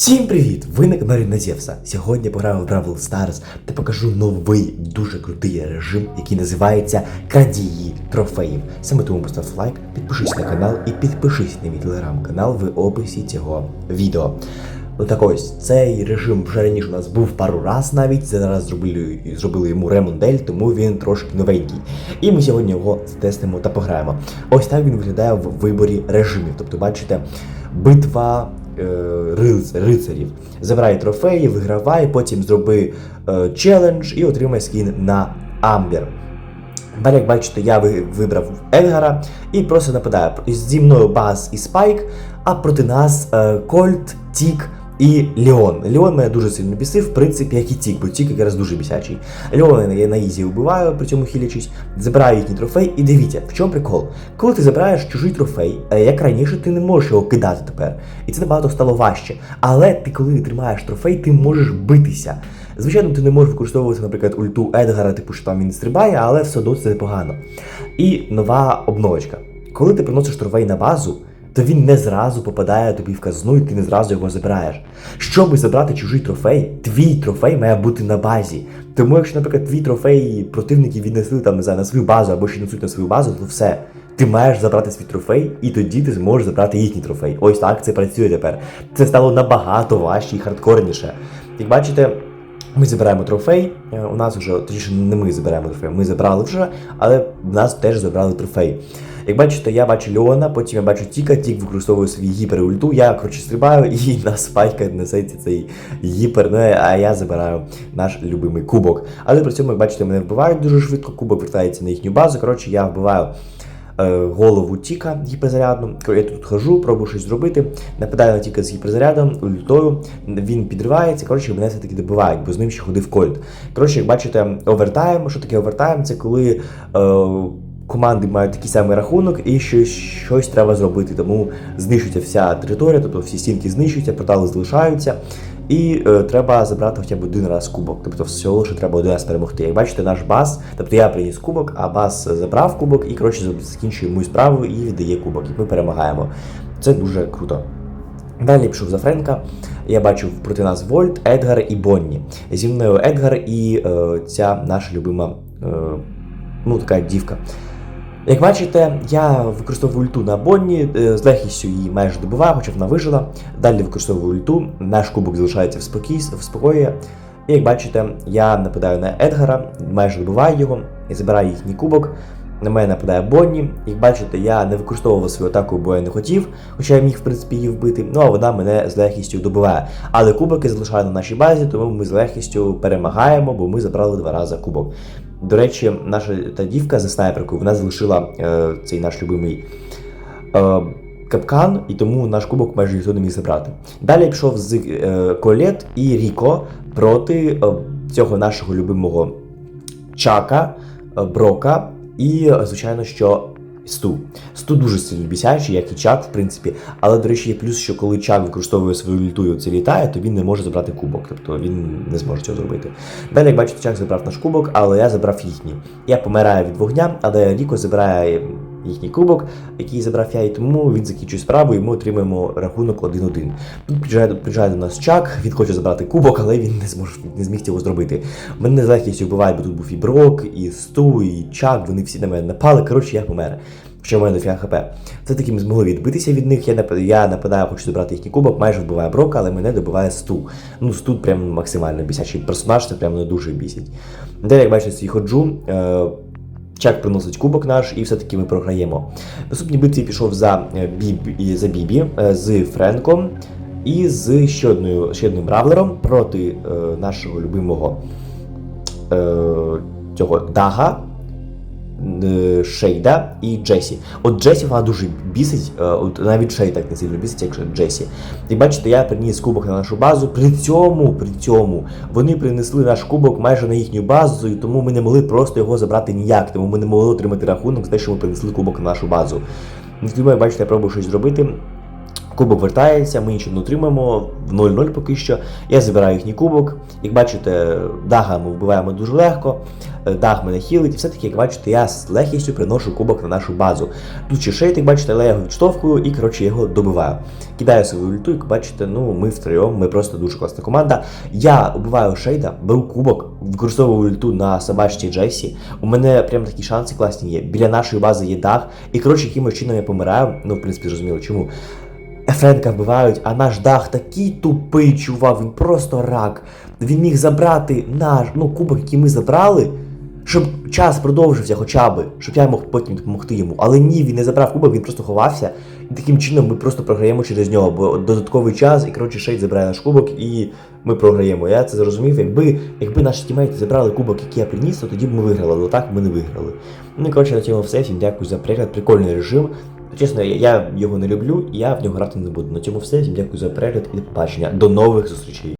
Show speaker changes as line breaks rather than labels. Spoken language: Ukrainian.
Всім привіт! Ви на каналі Назєвса. Сьогодні пограю в Бравл Stars та покажу новий дуже крутий режим, який називається Крадії трофеїв. Саме тому постав лайк, підпишись на канал і підпишись на мій телеграм-канал в описі цього відео. Отак ось цей режим вже раніше у нас був пару раз навіть. Зараз зробили, зробили йому ремондель, тому він трошки новенький. І ми сьогодні його тестимо та пограємо. Ось так він виглядає в виборі режимів. Тобто, бачите, битва рицарів. Забирай трофеї, вигравай, потім зроби е, челендж і отримай скін на Амбер. Далі, як бачите, я вибрав Едгара і просто нападаю. Зі мною Бас і Спайк, а проти нас е, Кольт, Тік і Леон. Леон мене дуже сильно бісив, в принципі, як і Тік, бо Тік якраз дуже бісячий. Леона я на ізі вбиваю, при цьому хілячись, забираю їхній трофей, і дивіться, в чому прикол? Коли ти забираєш чужий трофей, е, як раніше, ти не можеш його кидати тепер. І це набагато стало важче. Але ти, коли тримаєш трофей, ти можеш битися. Звичайно, ти не можеш використовувати, наприклад, ульту Едгара, типу, що там він стрибає, але все одно це непогано. І нова обновочка. Коли ти приносиш трофей на базу, то він не зразу попадає тобі в казну, і ти не зразу його забираєш. Щоб забрати чужий трофей, твій трофей має бути на базі. Тому, якщо, наприклад, твій трофей противники віднесли там знаю, на свою базу або ще несуть на свою базу, то все. Ти маєш забрати свій трофей, і тоді ти зможеш забрати їхній трофей. Ось так це працює тепер. Це стало набагато важче і хардкорніше. Як бачите, ми забираємо трофей. е, У нас вже, точніше, не ми забираємо трофей, ми забрали вже, але в нас теж забрали трофей. Як бачите, я бачу Леона, потім я бачу Тіка, Тік використовує свій гіперульту, я коротше стрибаю і на спайка несеться цей гіпер, ну а я забираю наш любимий кубок. Але при цьому, як бачите, мене вбивають дуже швидко, кубок вертається на їхню базу. Коротше, я вбиваю е, голову Тіка гіперзарядну. Я тут хожу, пробую щось зробити, нападаю на Тіка з гіперзарядом, ультою, він підривається, коротше, мене все-таки добивають, бо з ним ще ходив Кольт. Коротше, як бачите, овертайм. Що таке овертайм? Це коли. Е, Команди мають такий самий рахунок, і щось, щось треба зробити. Тому знищується вся територія, тобто всі стінки знищуються, портали залишаються, і е, треба забрати хоча б один раз кубок. Тобто всього лише треба один раз перемогти. Як бачите, наш бас, тобто я приніс кубок, а бас забрав кубок і коротше закінчує мою справу і віддає кубок. І ми перемагаємо. Це дуже круто. Далі пішов за Френка. Я бачив проти нас Вольт, Едгар і Бонні. Зі мною Едгар і е, ця наша любима, е, ну така дівка. Як бачите, я використовую ульту на Бонні, е, з легкістю її майже добиваю, хоча вона вижила. Далі використовую ульту, наш кубок залишається в спокій, в спокої. І як бачите, я нападаю на Едгара, майже добиваю його і забираю їхній кубок. На мене нападає Бонні. Як бачите, я не використовував свою атаку, бо я не хотів, хоча я міг, в принципі, її вбити. Ну а вона мене з легкістю добиває. Але кубики залишаю на нашій базі, тому ми з легкістю перемагаємо, бо ми забрали два рази кубок. До речі, наша та дівка за снайперкою вона залишила е, цей наш любимий е, капкан, і тому наш кубок майже ніхто не міг забрати. Далі пішов з е, Колет і Ріко проти е, цього нашого любимого Чака, е, Брока і, е, звичайно, що. Сту. Сту дуже сильно бісячий, як і Чак, в принципі. Але, до речі, є плюс, що коли Чак використовує свою літу і це літає, то він не може забрати кубок. Тобто він не зможе цього зробити. Далі, як бачите, Чак забрав наш кубок, але я забрав їхній. Я помираю від вогня, але Ріко забирає їхній кубок, який забрав я, і тому він закінчує справу, і ми отримаємо рахунок 1-1. Тут приїжджає, приїжджає до нас Чак, він хоче забрати кубок, але він не зможе не зміг цього зробити. Мене з легкістю вбивають, бо тут був і Брок, і Сту, і Чак, вони всі на мене напали. Коротше, я помер. Що в мене дофіга хп. Все таки ми змогли відбитися від них. Я нападаю, я нападаю, хочу забрати їхній кубок, майже вбиваю Брока, але мене добиває Сту. Ну, Сту прям максимально бісячий персонаж, це прям не дуже бісить. Далі, як бачите, свій ходжу. Е- Чак приносить кубок наш, і все-таки ми програємо. Наступні битві пішов за е, Бібі, за Бібі е, з Френком і з ще, одною, ще одним бравлером проти е, нашого любимого е, цього Дага. Е, Шейда і Джесі. От Джесі вона дуже бісить, е, от навіть Шейд так не сильно бісить, як Джесі. І бачите, я приніс кубок на нашу базу. При цьому, при цьому, вони принесли наш кубок майже на їхню базу, і тому ми не могли просто його забрати ніяк. Тому ми не могли отримати рахунок за те, що ми принесли кубок на нашу базу. Тому, бачите, я пробую щось зробити. Кубок вертається, ми нічого не отримаємо, в 0-0 поки що. Я забираю їхній кубок. Як бачите, Дага ми вбиваємо дуже легко. Е, Даг мене хілить, і все-таки, як бачите, я з легкістю приношу кубок на нашу базу. Тут ще шейт, як бачите, але я його відштовхую і коротше його добиваю. Кидаю свою ульту, як бачите, ну ми втроєм, ми просто дуже класна команда. Я убиваю шейда, беру кубок, використовую ульту на собачці Джесі. У мене прям такі шанси класні є. Біля нашої бази є дах. І коротше, якимось чином я помираю. Ну, в принципі, зрозуміло чому. Ефренка вбивають, а наш дах такий тупий чувак, він просто рак. Він міг забрати наш ну, кубок, який ми забрали, щоб час продовжився хоча б, щоб я мог потім допомогти йому. Але ні, він не забрав кубок, він просто ховався. І таким чином ми просто програємо через нього, бо додатковий час, і коротше Шейд забирає наш кубок, і ми програємо. Я це зрозумів. Якби, якби наші тімейти забрали кубок, який я приніс, то тоді б ми виграли, але так ми не виграли. Ну і коротше на цьому все. Всім дякую за перегляд, прикольний режим. Чесно, я, я його не люблю, я в нього грати не буду. На цьому все. Дякую за перегляд і до побачення. До нових зустрічей.